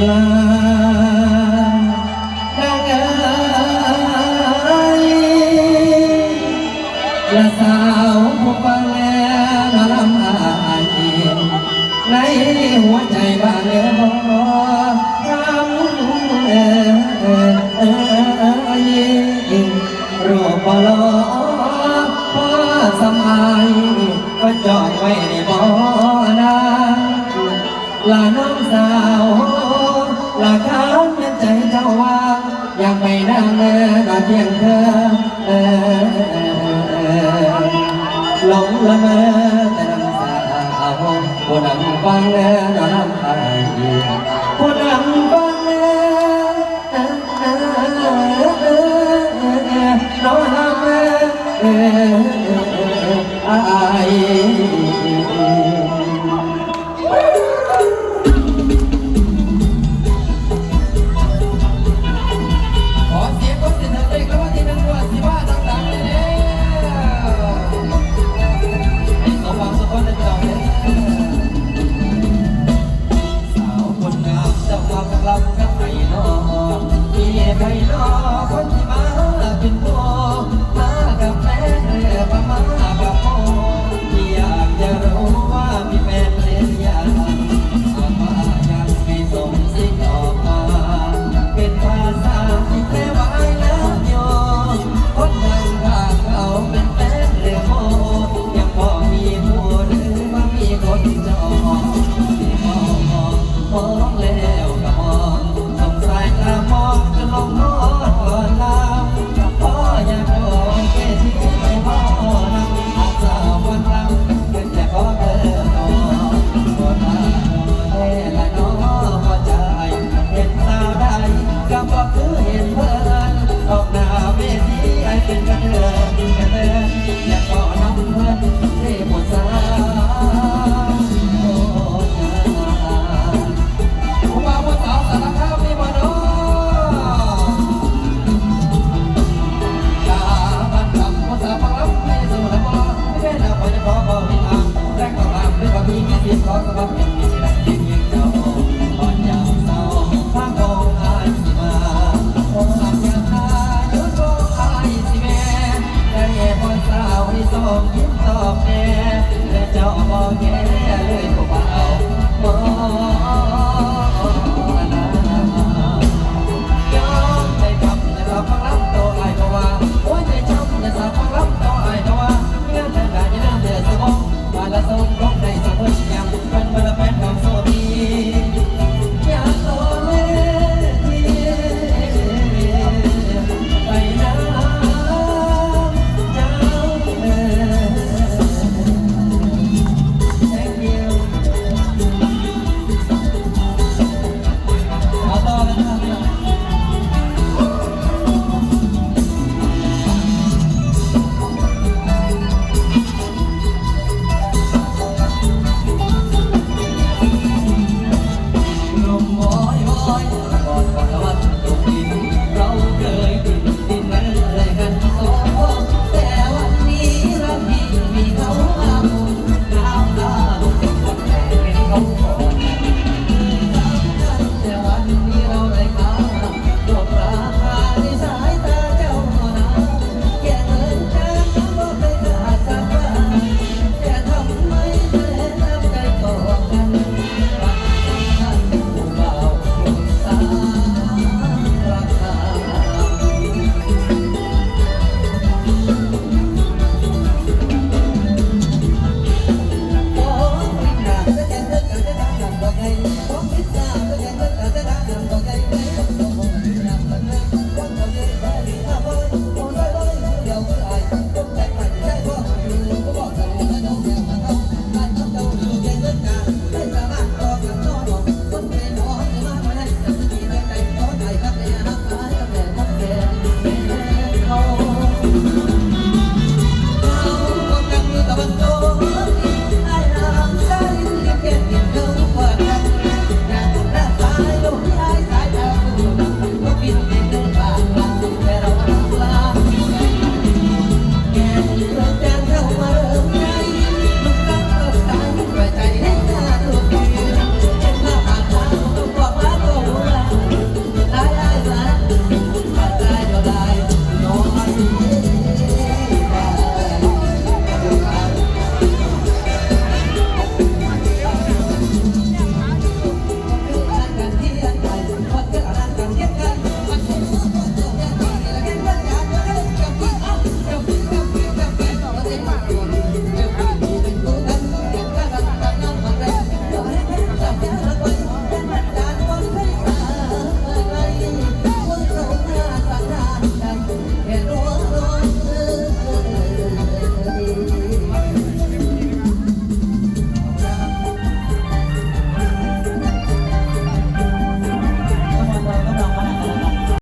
ลาน้อไอสาวผู้ฟังแล้วนลำอายในหัวใจบ้านเลี้รำเอ่รูปล่อพอสมัยก็จอดไว้ในบ่อนาลาน้องสาว หลักฐานนั้นใจเจ้าว่ายังไม่นานเลยนอนเพียงเธอหลงละเมอแต่น้งสาวคนนั้นฟังแล้วน้ำตาคนนั้นฟังแล้อน้องเออเออเออไย